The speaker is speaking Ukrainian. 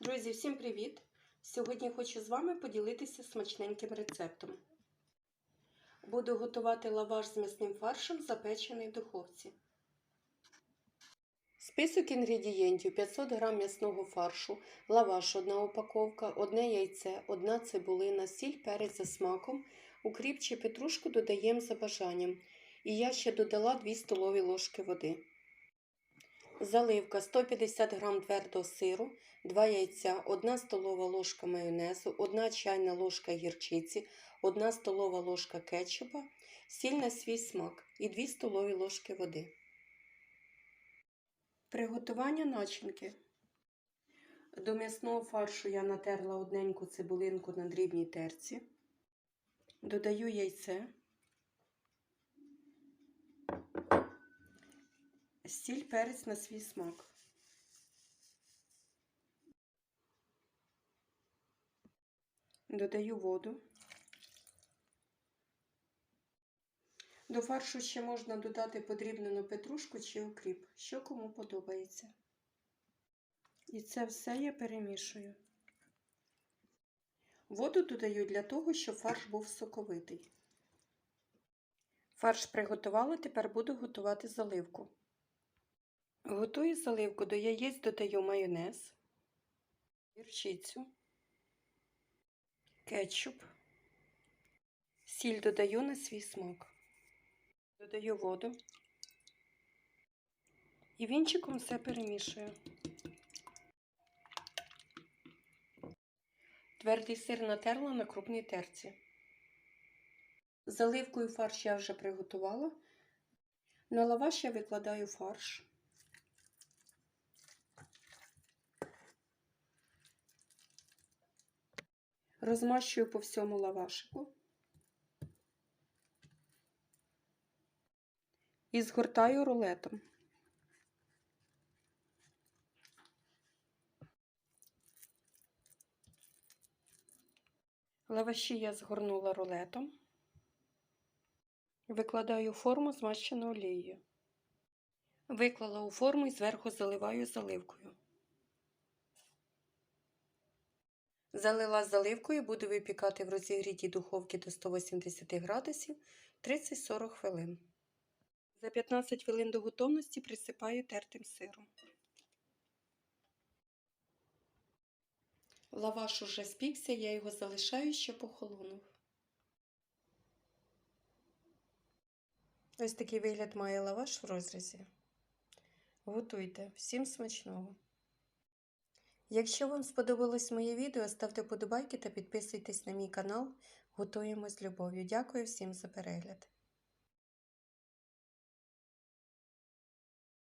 Друзі, всім привіт! Сьогодні хочу з вами поділитися смачненьким рецептом. Буду готувати лаваш з м'ясним фаршем, запечений в духовці. Список інгредієнтів 500 г м'ясного фаршу, лаваш 1 упаковка, 1 яйце, 1 цибулина, сіль, перець за смаком, укріп чи петрушку додаємо за бажанням. І я ще додала 2 столові ложки води. Заливка 150 г твердого сиру, 2 яйця, 1 столова ложка майонезу, 1 чайна ложка гірчиці, 1 столова ложка кетчупа, сіль на свій смак і 2 столові ложки води. Приготування начинки. До м'ясного фаршу я натерла одненьку цибулинку на дрібній терці. Додаю яйце. Сіль перець на свій смак. Додаю воду. До фаршу ще можна додати подрібнену петрушку чи укріп, що кому подобається. І це все я перемішую. Воду додаю для того, щоб фарш був соковитий. Фарш приготувала, тепер буду готувати заливку. Готую заливку до яєць додаю майонез, гірчицю, кетчуп, сіль додаю на свій смак. Додаю воду і вінчиком все перемішую. Твердий сир натерла на крупній терці. Заливкою фарш я вже приготувала. На лаваш я викладаю фарш. Розмащую по всьому лавашику. І згортаю рулетом. Лаваші я згорнула рулетом. Викладаю форму змащену олією. Виклала у форму і зверху заливаю заливкою. Залила заливкою, буду випікати в розігрітій духовці до 180 градусів 30-40 хвилин. За 15 хвилин до готовності присипаю тертим сиром. Лаваш уже спікся, я його залишаю, щоб охолонув. Ось такий вигляд має лаваш в розрізі. Готуйте. Всім смачного! Якщо вам сподобалось моє відео, ставте подобайки та підписуйтесь на мій канал. Готуємо з любов'ю. Дякую всім за перегляд!